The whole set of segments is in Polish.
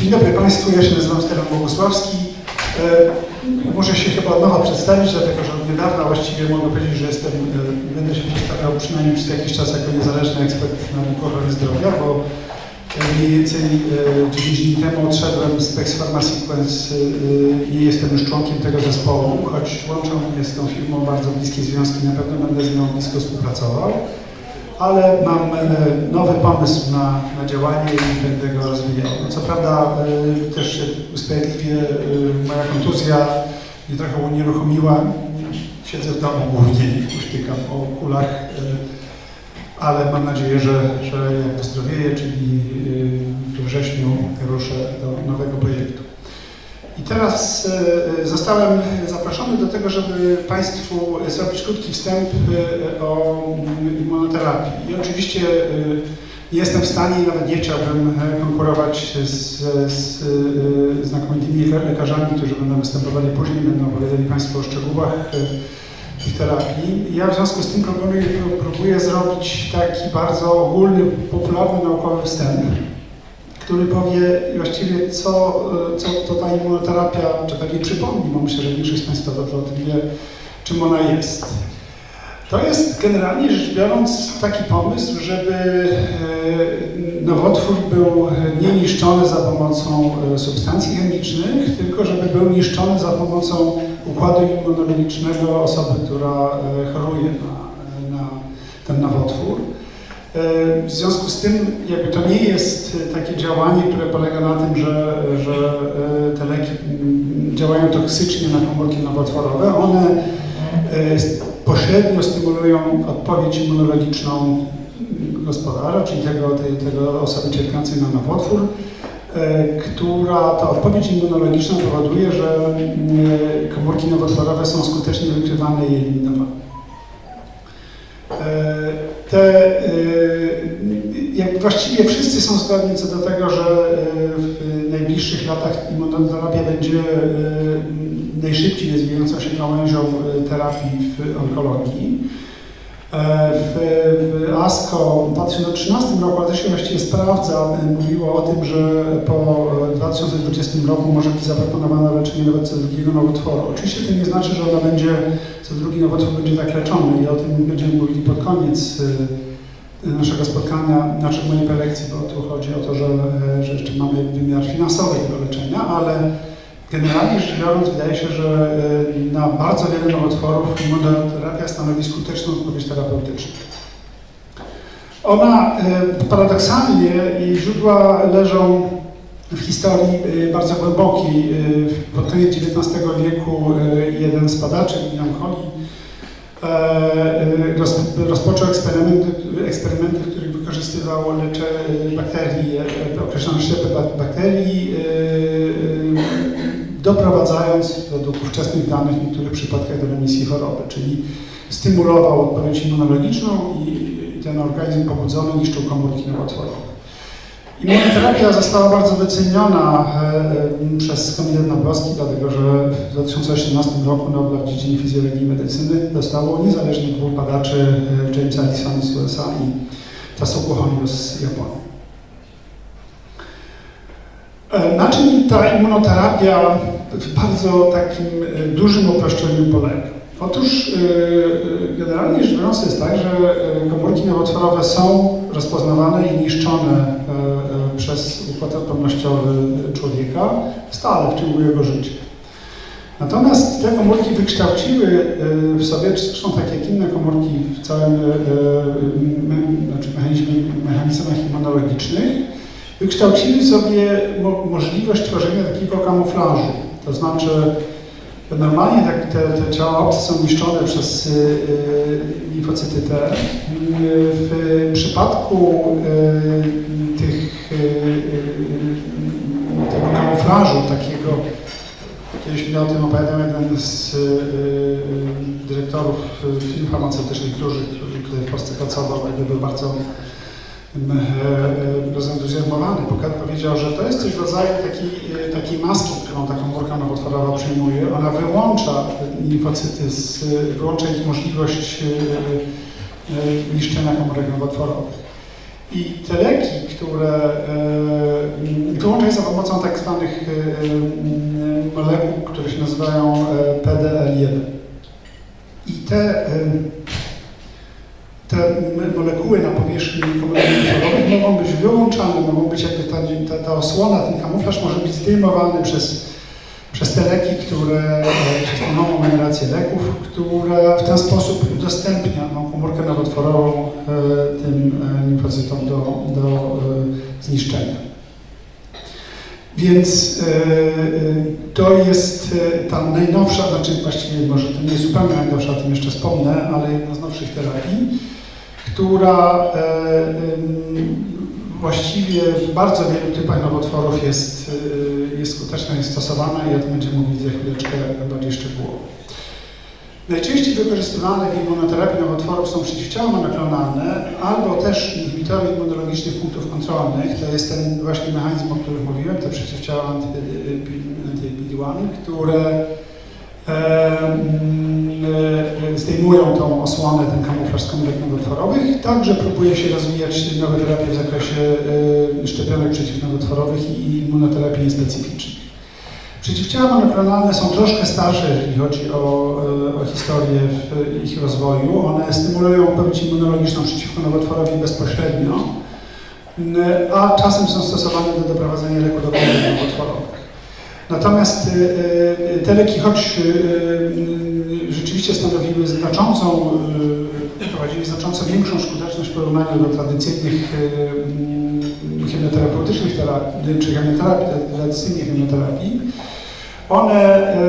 Dzień dobry Państwu, ja się nazywam Stefan Bogusławski. E, Muszę się chyba od nowa przedstawić, dlatego że od niedawna właściwie mogę powiedzieć, że jestem, e, będę się przedstawiał przynajmniej przez jakiś czas jako niezależny ekspert na ochrony zdrowia, bo e, mniej więcej e, 9 dni temu odszedłem z Pex Pharma Sequence e, i jestem już członkiem tego zespołu, choć łączą mnie z tą firmą bardzo bliskie związki, na pewno będę z nią blisko współpracował ale mam e, nowy pomysł na, na działanie i będę go rozwijał. Co prawda e, też się usprawiedliwie moja kontuzja mnie trochę unieruchomiła. Siedzę w domu głównie i uśtykam o kulach, e, ale mam nadzieję, że, że jak wyzdrowieję, czyli we wrześniu ruszę do nowego projektu. Teraz e, zostałem zaproszony do tego, żeby Państwu zrobić krótki wstęp e, o immunoterapii. I oczywiście e, nie jestem w stanie i nawet nie chciałbym e, konkurować z, z e, znakomitymi lekarzami, którzy będą występowali później, będą opowiadali Państwu o szczegółach e, ich terapii. Ja w związku z tym próbuję zrobić taki bardzo ogólny, popularny naukowy wstęp który powie właściwie co, co to ta immunoterapia, czy pewnie przypomni, bo myślę, że większość z Państwa dobrze o tym wie, czym ona jest. To jest generalnie rzecz biorąc taki pomysł, żeby e, nowotwór był nie niszczony za pomocą e, substancji chemicznych, tylko żeby był niszczony za pomocą układu immunologicznego osoby, która e, choruje na, na ten nowotwór. E, W związku z tym jakby to nie jest takie działanie, które polega na tym, że, że e, te leki mm, działają toksycznie na komórki nowotworowe. One e, pośrednio stymulują odpowiedź immunologiczną gospodarza, czyli tego, tej, tego osoby cierpiącej na nowotwór, e, która ta odpowiedź immunologiczna powoduje, że mm, komórki nowotworowe są skutecznie wykrywane i eliminowane. E, Te, e, właściwie wszyscy są zgodni co do tego, że e, w najbliższych latach immunoterapia będzie e, najszybciej rozwijającą się gałęzią e, terapii w onkologii. W, ASCO w 2013 roku, ale to się właściwie sprawdza, mówiło o tym, że po 2020 roku może być zaproponowane leczenie nawet co drugiego nowotworu. Oczywiście to nie znaczy, że ona będzie, co drugi nowotwór będzie tak leczony i o tym będziemy mówili pod koniec naszego spotkania, znaczy mojej prelekcji, bo tu chodzi o to, że, e, że jeszcze mamy wymiar finansowy tego leczenia, ale Generalnie rzecz biorąc, wydaje się, że y, na bardzo wiele nowotworów immunoterapia stanowi skuteczną odpowiedź terapeutyczną. Ona y, paradoksalnie, jej źródła leżą w historii y, bardzo głębokiej. Y, Pod koniec XIX wieku y, jeden z badaczy, William Colli, e, y, roz- rozpoczął eksperymenty, eksperymenty, w których wykorzystywał lecze bakterii, e, określone szczepy bak- bakterii, doprowadzając według ówczesnych danych w niektórych przypadkach do remisji choroby, czyli stymulował odpowiedź immunologiczną i ten organizm pobudzony niszczył komórki nowotworowe. Immunoterapia została bardzo doceniona e, przez Komitet Nobelowski, dlatego że w 2018 roku Nobla w dziedzinie fizjologii i medycyny dostało niezależnie dwóch badaczy, e, Jamesa Allisona z USA i Tasuku Honio z Japonii. E, Na czym ta immunoterapia w bardzo takim e, dużym uproszczeniu polega? Otóż e, e, generalnie rzecz biorąc jest tak, że e, komórki nowotworowe są rozpoznawane i niszczone e, przez układ odpornościowy człowieka stale w ciągu jego życia. Natomiast te komórki wykształciły e, w sobie, zresztą tak jak inne komórki w całym e, znaczy mechanizmie, mechanizmach immunologicznych, wykształcili sobie mo możliwość tworzenia takiego kamuflażu. To znaczy, normalnie tak te, te ciała obce są niszczone przez y, y, T. Y, W przypadku y, tych, y, tego kamuflażu takiego, kiedyś mi o tym opowiadał jeden z y, dyrektorów firm farmaceutycznych dużych, który w Polsce pracował, był bardzo e, rozentuzjazmowany. Pokat powiedział, że to jest coś w rodzaju takiej, takiej maski, którą ta komórka nowotworowa przyjmuje. Ona wyłącza limfocyty, z, wyłącza ich możliwość e, e, niszczenia komórek nowotworowych. I te leki, które wyłącza je za pomocą tak zwanych molekuł, które się nazywają e, PDL1. I te, te molekuły na powierzchni komórek nowotworowych mogą być wyłączane, mogą być jakby ta, ta, ta osłona, ten kamuflaż może być zdejmowany przez, przez te leki, które, e, przez tą nową generację leków, które w ten sposób udostępnia tą komórkę nowotworową e, tym e, limfocytom do, do e, zniszczenia. Więc e, e, to jest e, ta najnowsza, znaczy właściwie może to nie jest zupełnie najnowsza, o tym jeszcze wspomnę, ale jedna z nowszych terapii, która e, właściwie w bardzo wielu typach nowotworów jest, e, jest skuteczna, jest stosowana i o tym będziemy mówić za chwileczkę bardziej szczegółowo. Najczęściej wykorzystywane w immunoterapii nowotworów są przeciwciała monoklonalne albo też inhibitory immunologicznych punktów kontrolnych. To jest ten właśnie mechanizm, o którym mówiłem, te przeciwciała anty-PD-1, które e, zdejmują tą osłonę, ten kamuflaż z komórek nowotworowych. Także próbuje się rozwijać nowe terapie w zakresie e, szczepionek przeciwnowotworowych i immunoterapii niespecyficznych. Przeciwciała monoklonalne są troszkę starsze, jeżeli chodzi o, e, o historię ich rozwoju. One stymulują pamięć immunologiczną przeciwko nowotworowi bezpośrednio, a czasem są stosowane do doprowadzenia leku do komórek nowotworowych. Natomiast e, e, te leki, choć e, rzeczywiście stanowiły znaczącą, e, prowadziły znacząco większą skuteczność w porównaniu do tradycyjnych e, m, chemioterapeutycznych terapii, czy chemioterapii, tradycyjnej chemioterapii, one e,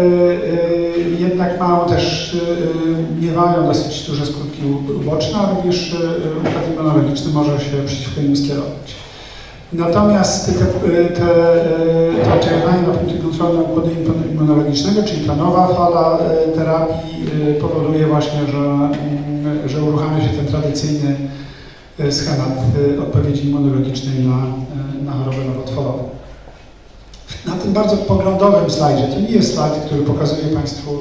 jednak mają też, e, miewają dosyć duże skutki uboczne, a również układ immunologiczny może się przeciwko nim skierować. Natomiast te, te, e, to oddziaływanie na punkty kontrolne układu immunologicznego, czyli ta nowa fala e, terapii e, powoduje właśnie, że, mm, że uruchamia się ten tradycyjny e, schemat odpowiedzi immunologicznej na, na chorobę nowotworową. Na tym bardzo poglądowym slajdzie, to nie jest slajd, który pokazuje Państwu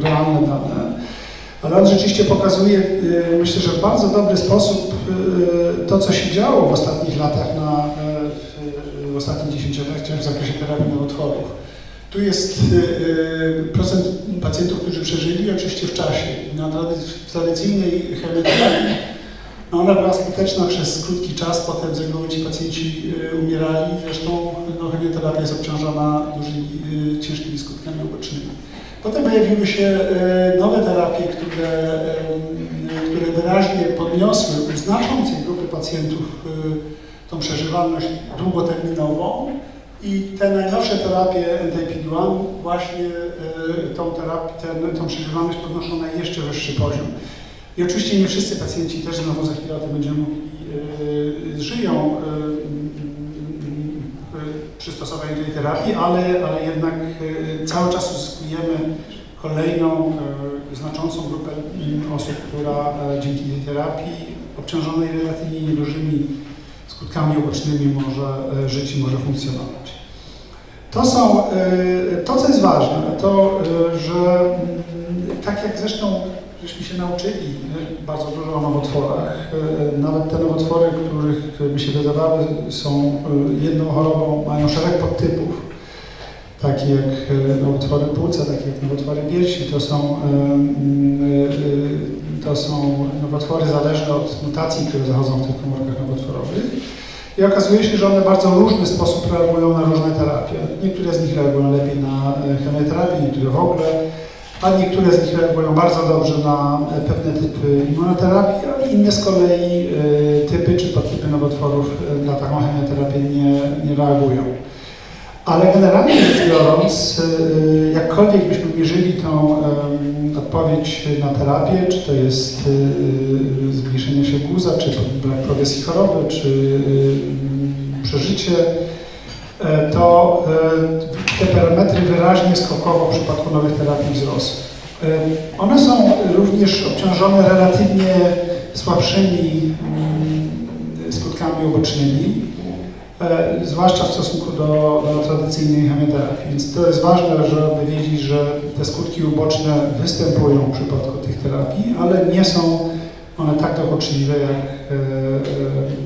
realne dane, ale on rzeczywiście pokazuje, myślę, że w bardzo dobry sposób to, co się działo w ostatnich latach, na, y, w, ostatnich dziesięcioleciach w zakresie terapii nowotworów. Tu jest y, y, procent pacjentów, którzy przeżyli, oczywiście w czasie. Na w tradycyjnej chemioterapii no ona była skuteczna przez krótki czas, potem z ci pacjenci y, umierali. Zresztą no, chemioterapia jest obciążona dużymi, y, ciężkimi skutkami ubocznymi. Potem pojawiły się y, nowe terapie, które, y, które wyraźnie podniosły u znaczącej grupy pacjentów y, tą przeżywalność długoterminową. I te najnowsze terapie anti-PD-1 właśnie tą, terapię, ten, tą przeżywalność podnoszą na jeszcze wyższy poziom. I oczywiście nie wszyscy pacjenci też znowu za chwilę o tym będziemy mówili, żyją yy, yy, przy stosowaniu tej terapii, ale, ale jednak cały czas kolejną yy, znaczącą grupę osób, która yy, dzięki tej terapii obciążonej relatywnie niedużymi skutkami ubocznymi może yy, żyć i może funkcjonować. To są, to co jest ważne, to, że mm, tak jak zresztą żeśmy się nauczyli bardzo dużo o nowotworach. Nawet te nowotwory, których by się wydawały są jedną chorobą, mają szereg podtypów, takie jak y, nowotwory płuca, takie jak nowotwory piersi. To są, y, y, to są nowotwory zależne od mutacji, które zachodzą w tych komórkach nowotworowych. I okazuje się, że one w bardzo różny sposób reagują na różne terapie. Niektóre z nich reagują lepiej na chemioterapię, niektóre w ogóle a niektóre z nich reagują bardzo dobrze na e, pewne typy immunoterapii, a inne z kolei e, typy czy podtypy nowotworów e, na taką chemioterapię nie, nie reagują. Ale generalnie rzecz biorąc, e, jakkolwiek byśmy mierzyli tą odpowiedź na terapię, czy to jest e, zmniejszenie się guza, czy brak progresji choroby, czy przeżycie, e, to e, te parametry wyraźnie skokowo w przypadku nowych terapii wzrosły. E, One są również obciążone relatywnie słabszymi mm, skutkami ubocznymi, e, zwłaszcza w stosunku do, do tradycyjnej chemioterapii. Więc to jest ważne, żeby wiedzieć, że te skutki uboczne występują w przypadku tych terapii, ale nie są one tak dokuczliwe jak, e, e,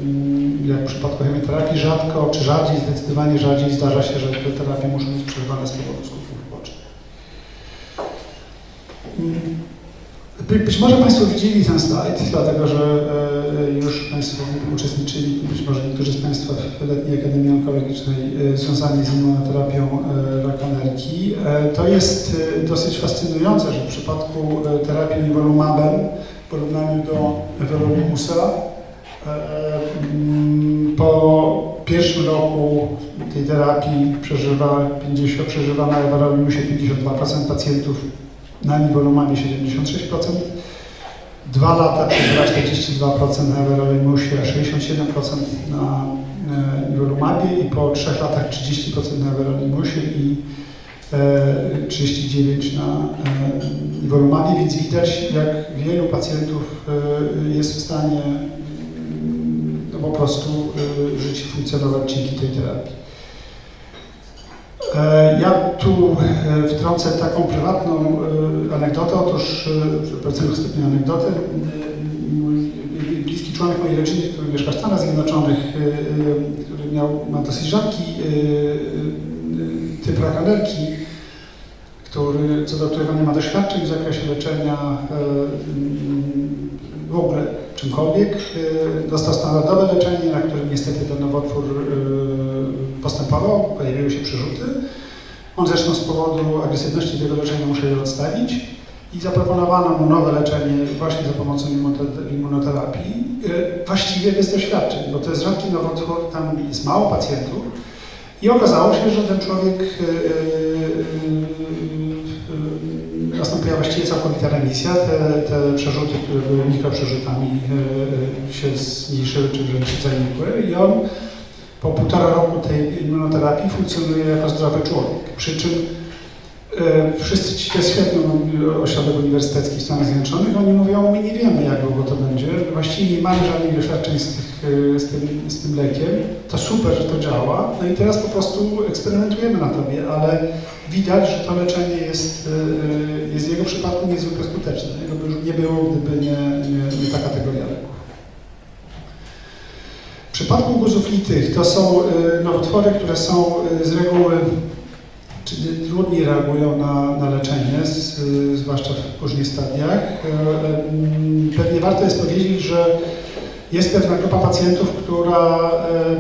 mm, jak w przypadku chemioterapii, rzadko czy rzadziej, zdecydowanie rzadziej zdarza się, że te terapie muszą być przerwane z powodu skutków ubocznych. Mm, by- Być może Państwo widzieli ten slajd, dlatego że już Państwo uczestniczyli, być może niektórzy z Państwa w letniej Akademii Onkologicznej e, związani z immunoterapią e, raka nerki. E, To jest e, dosyć fascynujące, że w przypadku e, terapii nivolumabem w porównaniu do everolimusa e, mm, po pierwszym roku tej terapii przeżywa, 50, przeżywa na everolimusie 52% pacjentów na nivolumabie 76%, dwa lata przeżywa 42% na everolimusie, a 67% na e, nivolumabie i po trzech latach 30% na everolimusie i e, 39 na e, nivolumabie, więc widać jak wielu pacjentów e, jest w stanie no, po prostu e, żyć i funkcjonować dzięki tej terapii. E, Ja tu e, wtrącę taką prywatną e, anegdotę. Otóż, e, pewnym stopniu anegdotę, e, członek mojej rodziny, który mieszka w Stanach Zjednoczonych, e, e, który miał, ma dosyć rzadki e, typ raka który, co do którego nie ma doświadczeń w zakresie leczenia w ogóle czymkolwiek, dostał standardowe leczenie, na którym niestety ten nowotwór postępował, pojawiły się przerzuty. On zresztą z powodu agresywności tego leczenia musiał je odstawić i zaproponowano mu nowe leczenie właśnie za pomocą immunote- immunoterapii, właściwie bez doświadczeń, bo to jest rzadki nowotwór, tam jest mało pacjentów i okazało się, że ten człowiek e, e, e, nastąpiła właściwie całkowita remisja. Te, te przerzuty, które były mikroprzerzutami e, e, się zmniejszyły czy wręcz zanikły i on po półtora roku tej immunoterapii funkcjonuje jako zdrowy człowiek. Przy czym e, wszyscy ci, jest świetny ośrodek uniwersytecki w Stanach Zjednoczonych, oni mówią, my nie wiemy jak długo to będzie, właściwie nie mamy żadnych doświadczeń z, tych, e, z, tym, z tym lekiem, to super, że to działa, no i teraz po prostu eksperymentujemy na tobie, ale widać, że to leczenie jest, e, jest w jego przypadku niezwykle skuteczne. Jego by nie było, gdyby nie, nie, nie ta kategoria leków. W przypadku guzów litych to są e, nowotwory, które są e, z reguły czyli trudniej reagują na, na leczenie, z, zwłaszcza w późnych stadiach. E, Pewnie warto jest powiedzieć, że jest pewna grupa pacjentów, która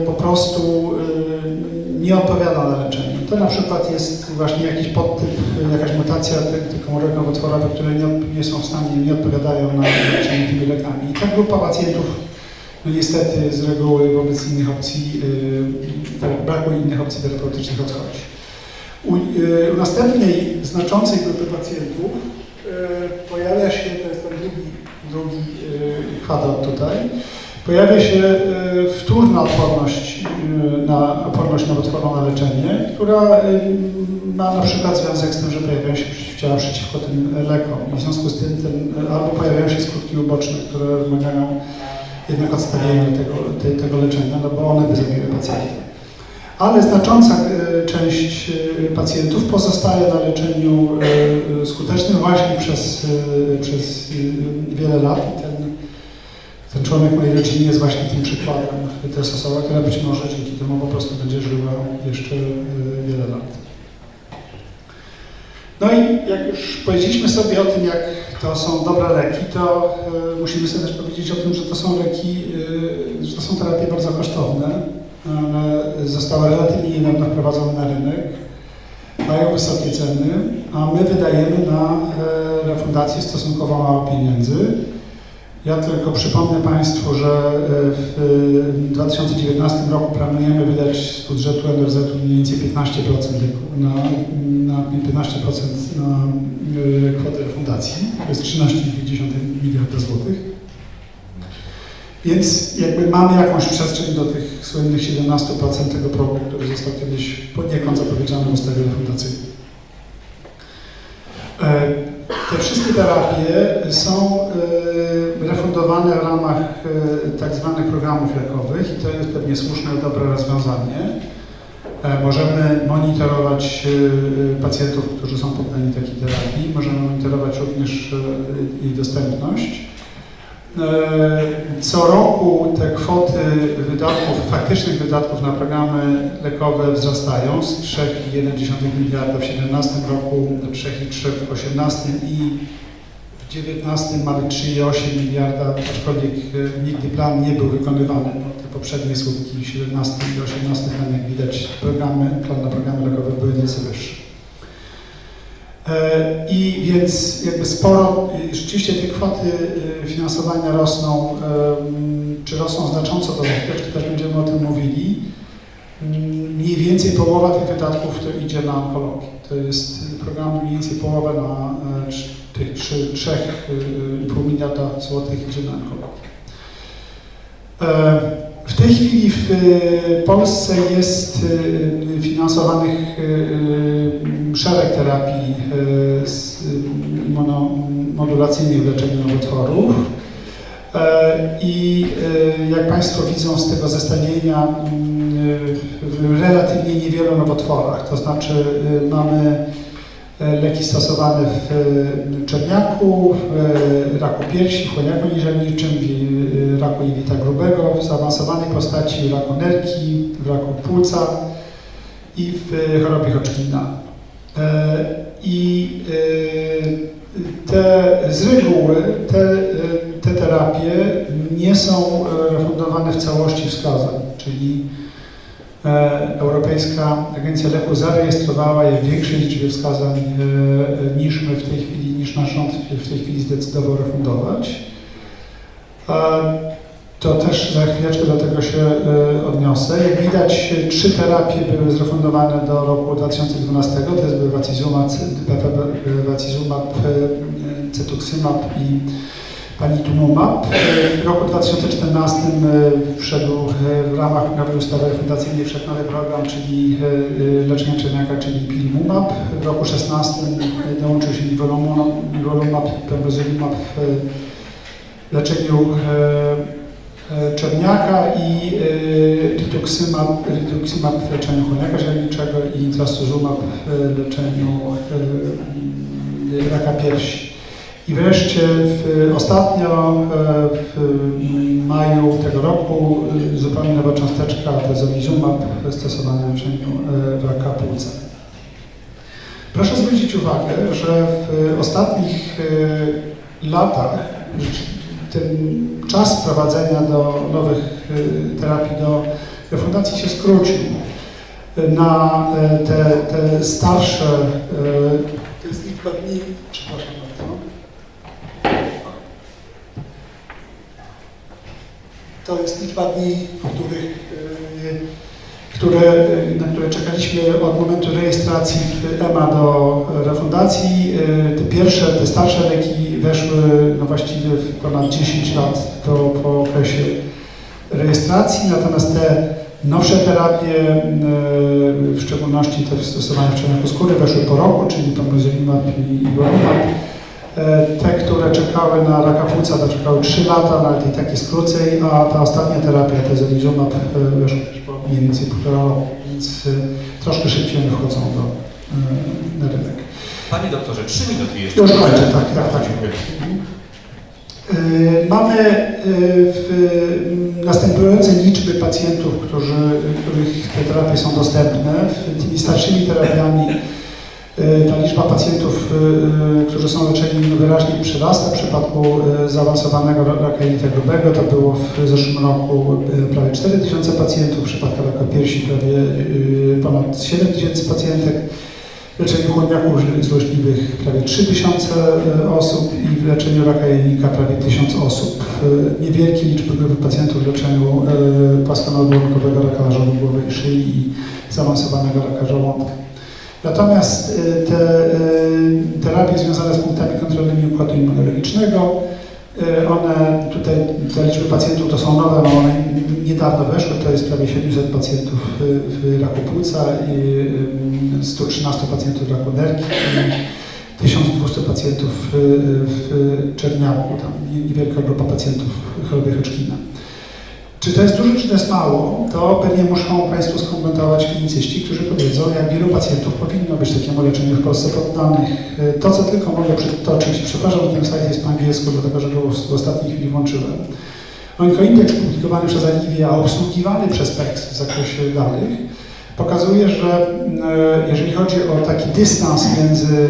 e, po prostu e, nie odpowiada na leczenie. To na przykład jest właśnie jakiś podtyp, jakaś mutacja tych, tych komórek nowotworowych, które nie, nie są w stanie, nie odpowiadają na leczenie tymi lekami. I ta grupa pacjentów no niestety z reguły wobec innych opcji, yy, braku innych opcji terapeutycznych odchodzi. U, yy, u następnej znaczącej grupy pacjentów yy, pojawia się, to jest ten drugi, drugi yy, kwadrat tutaj, pojawia się wtórna odporność na odporność nowotworową na leczenie, która ma na przykład związek z tym, że pojawiają się ciała przeciwko tym lekom i w związku z tym ten, albo pojawiają się skutki uboczne, które wymagają jednak odstawienia tego, te, tego leczenia, no bo one by zabiły pacjenta. Ale znacząca e, część e, pacjentów pozostaje na leczeniu e, skutecznym właśnie przez, przez wiele lat i ten, ten członek mojej rodziny jest właśnie tym przykładem. To jest osoba, która być może dzięki temu po prostu będzie żyła jeszcze wiele lat. No i jak już powiedzieliśmy sobie o tym, jak to są dobre leki, to musimy sobie też powiedzieć o tym, że to są leki, że to są terapie bardzo kosztowne. One zostały relatywnie niedawno wprowadzone na rynek, mają wysokie ceny, a my wydajemy na y, refundację stosunkowo mało pieniędzy. Ja tylko przypomnę Państwu, że y, w 2019 roku planujemy wydać z budżetu NRZ mniej więcej 15% na, na 15% na kwotę refundacji. To jest 13,2 miliarda złotych. Więc jakby mamy jakąś przestrzeń do tych słynnych 17% tego progu, który został kiedyś poniekąd zapowiedziany w ustawie refundacyjnej. E, Te wszystkie terapie są e, refundowane w ramach e, tak zwanych programów lekowych i to jest pewnie słuszne i dobre rozwiązanie. Możemy monitorować pacjentów, którzy są poddani takiej terapii. Możemy monitorować również jej dostępność. E, Co roku te kwoty wydatków, faktycznych wydatków na programy lekowe wzrastają z 3,1 miliarda w 2017 roku do 3,3 w 2018 i w 2019 mamy 3,8 miliarda, aczkolwiek e, nigdy plan nie był wykonywany. Te poprzednie słupki w 2017 i 2018 tam jak widać programy, plan na programy lekowe były nieco wyższe. E, I więc jakby sporo, e, rzeczywiście te kwoty e, finansowania rosną, czy rosną znacząco, to chwileczkę też będziemy o tym mówili. Mm, Mniej więcej połowa tych wydatków to idzie na onkologię. To jest program mniej więcej połowa na tych trzy- trzech, e, i pół miliarda złotych idzie na onkologię. Tej chwili w e, Polsce jest e, finansowanych e, szereg terapii immunomodulacyjnych w leczeniu nowotworów. I jak Państwo widzą z tego zestawienia, w relatywnie niewielu nowotworach, to znaczy mamy leki stosowane w e, czerniaku, w e, raku piersi, w chłoniaku niżelniczym, w e, raku jelita grubego, w zaawansowanej postaci raku nerki, w raku płuca i w e, chorobie Hodgkina. E, I e, te, z reguły te, e, te terapie nie są e, refundowane w całości wskazań, czyli e, Europejska Agencja Leku zarejestrowała je w większej liczbie wskazań e, niż my w tej chwili, niż nasz rząd w tej chwili zdecydował refundować. E, To też za chwileczkę do tego się e, odniosę. Jak widać, e, trzy terapie były zrefundowane do roku 2012. To jest bevacizumab, bevacizumab, e, cetuximab i panitumumab. E, W roku 2014 e, wszedł e, w ramach nowej ustawy refundacyjnej wszedł nowy program, czyli e, leczenie czerniaka, czyli pilimumab. W roku 2016 dołączył się nivolumab, pembrolizumab w leczeniu czerniaka i rituximab, w leczeniu chłoniaka zielniczego i trastuzumab w leczeniu raka piersi. I wreszcie w, ostatnio e, w maju tego roku e, zupełnie nowa cząsteczka tezolizumab stosowana w leczeniu e, raka płuca. Proszę zwrócić uwagę, że w ostatnich e, latach ten czas wprowadzenia do nowych e, terapii, do refundacji się skrócił. Na e, te, te starsze, e, to jest dni, przepraszam bardzo, to jest liczba dni, których, e, które, na które czekaliśmy od momentu rejestracji EMA do refundacji. E, Te pierwsze, te starsze leki weszły no właściwie w ponad 10 lat po, po okresie rejestracji, natomiast te nowsze terapie, e, w szczególności te stosowane w czerniaku skóry, weszły po roku, czyli pembrolizumab i ivolumab. E, Te, które czekały na raka płuca, to czekały 3 lata, nawet i takie jest krócej, a ta ostatnia terapia, tezolizumab, e, też po mniej więcej półtora roku, więc e, troszkę szybciej wchodzą do, e, na rynek. Panie doktorze, trzy minuty jeszcze. Już kończę, tak, tak, tak. E, Mamy e, następujące liczby pacjentów, którzy, których te terapie są dostępne. Tymi starszymi terapiami e, ta liczba pacjentów, e, którzy są leczeni wyraźnie przyrasta. W przypadku e, zaawansowanego raka jelita grubego to było w zeszłym roku e, prawie 4 tysiące pacjentów, w przypadku raka piersi prawie e, ponad 7 tysięcy pacjentek. W leczeniu chłodniaków złośliwych prawie 3000 osób i w leczeniu raka jajnika prawie 1000 osób. E, Niewielkie liczby grupy pacjentów w leczeniu e, płaskonożowego raka i szyi i zaawansowanego raka żołądka. Natomiast e, te e, terapie związane z punktami kontrolnymi układu immunologicznego, e, one tutaj, te liczby pacjentów to są nowe, no one niedawno weszły, to jest prawie 700 pacjentów w, raku płuca i em, 113 pacjentów w raku nerki i 1200 pacjentów w, czerniaku, tam niewielka grupa pacjentów w chorobie Hodgkina. Czy to jest dużo, czy to jest mało, to pewnie muszą Państwo skomentować klinicyści, którzy powiedzą, jak wielu pacjentów powinno być takiemu leczeniu w Polsce poddanych. To, co tylko mogę przytoczyć, przepraszam, że ten slajd jest po angielsku, dlatego że go w ostatniej chwili włączyłem. Oncoindex publikowany przez Alivię, a obsługiwany przez PEX w zakresie danych, pokazuje, że e, jeżeli chodzi o taki dystans między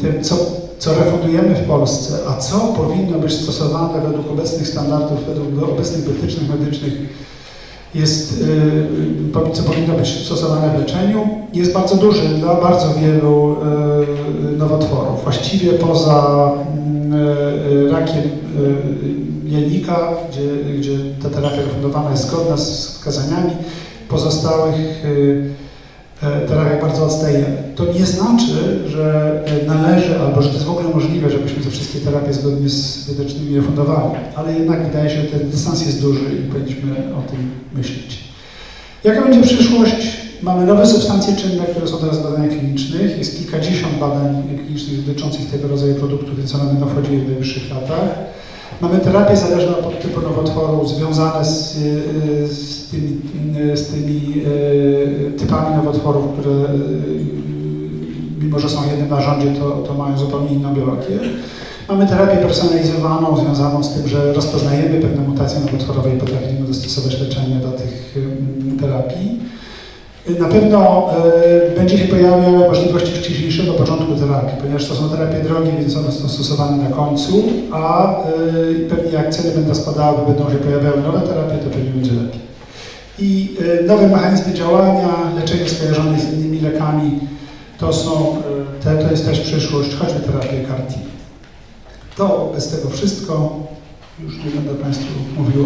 tym, co, co refundujemy w Polsce, a co powinno być stosowane według obecnych standardów, według obecnych wytycznych medycznych, jest, y, co powinno być stosowane w leczeniu, jest bardzo duży dla bardzo wielu y, nowotworów. Właściwie poza mm, y, rakiem jelnika, gdzie, gdzie ta terapia refundowana jest zgodna z wskazaniami, pozostałych e, terapiach bardzo odstajemy. To nie znaczy, że e, należy, albo że to jest w ogóle możliwe, żebyśmy te wszystkie terapie zgodnie z wytycznymi refundowali, ale jednak wydaje się, że ten dystans jest duży i powinniśmy o tym myśleć. Jaka będzie przyszłość? Mamy nowe substancje czynne, które są teraz w badaniach klinicznych. Jest kilkadziesiąt badań klinicznych dotyczących tego rodzaju produktów, więc one będą wchodziły w najbliższych latach. Mamy terapię zależną od typu nowotworu związane z, y, z tymi, y, z tymi y, typami nowotworów, które y, mimo, że są jednym narządzie, to, to mają zupełnie inną biologię. Mamy terapię personalizowaną, związaną z tym, że rozpoznajemy pewne mutacje nowotworowe i potrafimy dostosować leczenie do tych terapii. Na pewno y, będzie się pojawiała możliwość wcześniejszego początku terapii, ponieważ to są terapie drogie, więc one są stosowane na końcu, a y, pewnie jak ceny będą spadały, będą się pojawiały nowe terapie, to pewnie będzie lepiej. I y, nowe mechanizmy działania, leczenie skojarzone z innymi lekami, to są, te, to jest też przyszłość, choćby terapie CAR-T. To bez tego wszystko, już nie będę Państwu mówił